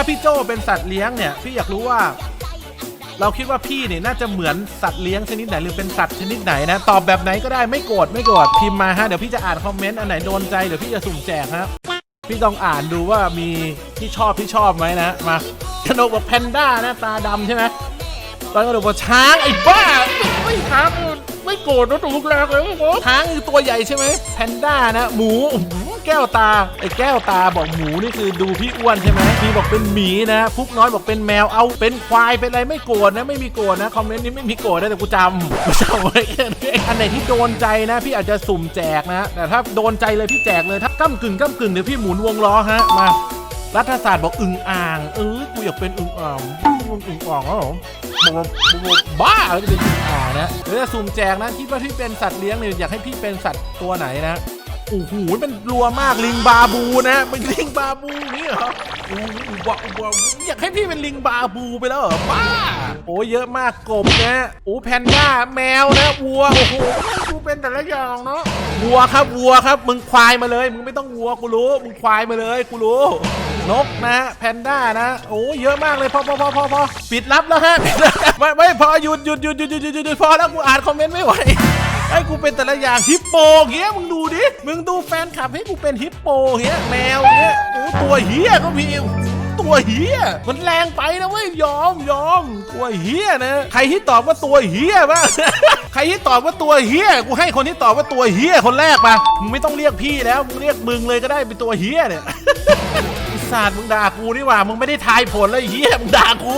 ถ้าพี่โจเป็นสัตว์เลี้ยงเนี่ย พี่อยากรู้ว่า เราคิดว่าพี่เนี่ยน่าจะเหมือนสัตว์เลี้ยงชนิดไหนหรือเป็นสัตว์ชนิดไหนนะ ตอบแบบไหนก็ได้ไม่โกรธไม่โกรธพิมพ์มาฮะเดี๋ยวพี่จะอ่านคอมเมนต์อันไหนโดนใจเดี๋ยวพี่จะสุ่มแจกฮะพี่ต้องอ่านดูว่ามีที่ชอบที่ชอบไหมนะมาขนกบอกแพนด้านะตาดำใช่ไหมตอนกระโดดบอกช้างไอ้บ้าไม่ช้าง ไม่โกรธนะถูกแรงเลยโอ้ช้างคือตัวใหญ่ใช่ไหมแพนด้านะ หมูอื้อหือแก้วตาไอ้แก้วตาบอกหมูนี่คือดูพี่อ้วนใช่ไหมพี่บอกเป็นหมีนะพุกน้อยบอกเป็นแมวเอาเป็นควายเป็นอะไรไม่โกรธนะ ไม่มีโกรธนะคอมเมนต์นี้ไม่มีโกรธนะแต่กูจำกูจำไว้แค่นี้อันไหนที่โดนใจนะ พี่อาจจะสุ่มแจกนะ แต่ถ้าโดนใจเลยพี่แจกเลยถ้าก้ากึ่งก้ากึ่งเดี๋ยวพี่หมุนวงล้อฮะมา รัฐศาสตร์บอกอึ่งอ่าง เออกูอยากเป็นอึ่งอ่างอึ่งอ่างแล้วเหรอบอกบอกบ้าจะเป็นอึ่งอ่างนะเดี๋ยวจะสุ่มแจกนะคิดว่าพี่เป็นสัตว์เลี้ยงเนี่ยอยากให้พี่เป็นสัตว์ตัวไหนนะโอ้โหมันรัวมากลิงบาบูนะเป็นลิงบาบูนี่เหรอโอ้โหว้าวว้าวอยากให้พี่เป็นลิงบาบูไปแล้วเหรอบ้าโอ้เยอะมากกบนะโอ้แพนด้าแมวนะวัวโอ้โห กูเป็นแต่ละอย่างเนาะวัวครับวัวครับ มึงควายมาเลย มึงไม่ต้องวัวกูรู้ มึงควายมาเลยกูรู้ นกนะแพนด้านะโอ้เยอะมากเลยพอพอพอพอพอปิดลับแล้วฮะไม่ไม่พอหยุดหยุดหยุดหยุดหยุดหยุดพอแล้วกูอ่านคอมเมนต์ไม่ไหวไอ้กูเป็นแต่ละอย่างฮิปโปเงี้ยมึงดูดิมึงดูแฟนคลับให้กูเป็นฮิปโปเงี้ยแมวเงี้ยโอ้ตัวเฮียก็มี ตัวเฮียมันแรงไปนะเว้ยยอมยอมตัวเฮียนะใครที่ตอบว่าตัวเฮียบ้างใครที่ตอบว่าตัวเฮียกูให้คนที่ตอบว่าตัวเฮียคนแรกมามึงไม่ต้องเรียกพี่แล้วมึงเรียกมึงเลยก็ได้เป็นตัวเฮียเนี่ยศาสตร์มึงด่ากูนี่หว่ามึงไม่ได้ทายผลเลยเฮียมึงด่ากู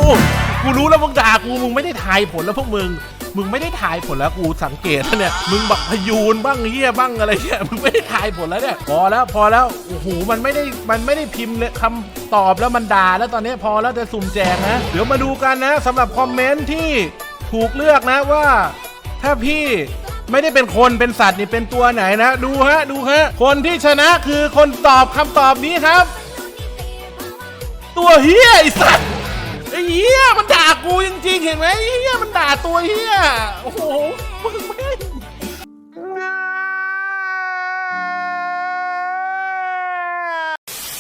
กูรู้แล้วมึงด่ากูมึงไม่ได้ทายผลแล้วพวกมึง มึงไม่ได้ทายผลแล้วกูสังเกตเนี่ย มึงบักพยูนบ้างเฮียบ้างอะไรเนี่ยมึงไม่ได้ทายผลแล้วเนี่ย พอแล้วพอแล้ว โอ้โห มันไม่ได้ มันไม่ได้พิมพ์เลยคำตอบแล้วมันด่าแล้วตอนนี้พอแล้วจะสุ่มแจกนะ เดี๋ยวมาดูกันนะสำหรับคอมเมนต์ที่ถูกเลือกนะว่า ถ้าพี่ไม่ได้เป็นคนเป็นสัตว์นี่เป็นตัวไหนนะ ดูฮะ ดูฮะ คนที่ชนะคือคนตอบคำตอบนี้ครับ ตัวเฮียไอสัตว์ อเฮี้ยมันด่ากูจริงๆ เห็นไหมไอ้เฮี้ยมันด่าตัวเฮี้ยโอ้โหมึงไม่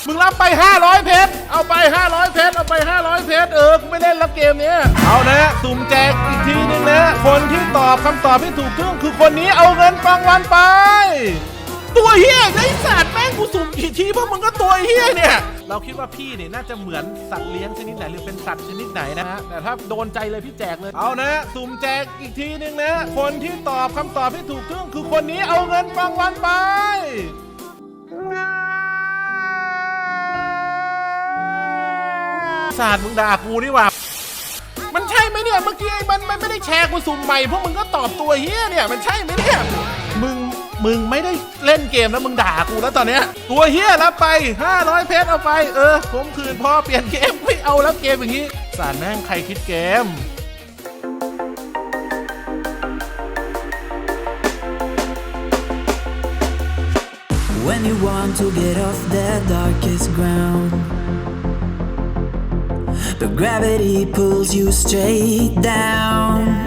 มึงรับไป 500 เพชร เอาไป 500 เพชร เอาไป 500 เพชร เออ กูไม่เล่นแล้วเกมเนี้ย เอานะ สุ่มแจกอีกทีนึงนะ คนที่ตอบคำตอบที่ถูกต้องคือคนนี้เอาเงินรางวัลไป ตัวเฮียไอ้สัตว์แม่งกูสุ่มกี่ทีพวกมึงก็ตัวเฮียเนี่ย เราคิดว่าพี่เนี่ยน่าจะเหมือนสัตว์เลี้ยงชนิดไหนหรือเป็นสัตว์ชนิดไหนนะฮะแต่ถ้าโดนใจเลยพี่แจกเลยเอานะสุ่มแจกอีกทีนึงนะคนที่ตอบคำตอบที่ถูกต้องคือคนนี้เอาเงินรางวัลไปศาสตร์มึงด่ากูนี่หว่ามันใช่ไหมเนี่ยเมื่อกี้ไอ้มันมันไม่ได้แชร์กูสุ่มใหม่พวกมึงก็ตอบตัวเฮียเนี่ยมันใช่ไหมเนี่ยมึง มึงไม่ได้เล่นเกมแล้วมึงด่ากูแล้วตอนเนี้ยตัวเฮียรับไป 500 เพชรเอาไปเออผมคืนพอเปลี่ยนเกมไม่เอาแล้วเกมอย่างนี้สารแม่งใครคิดเกม When you want to get off the darkest ground, but gravity pulls you straight down.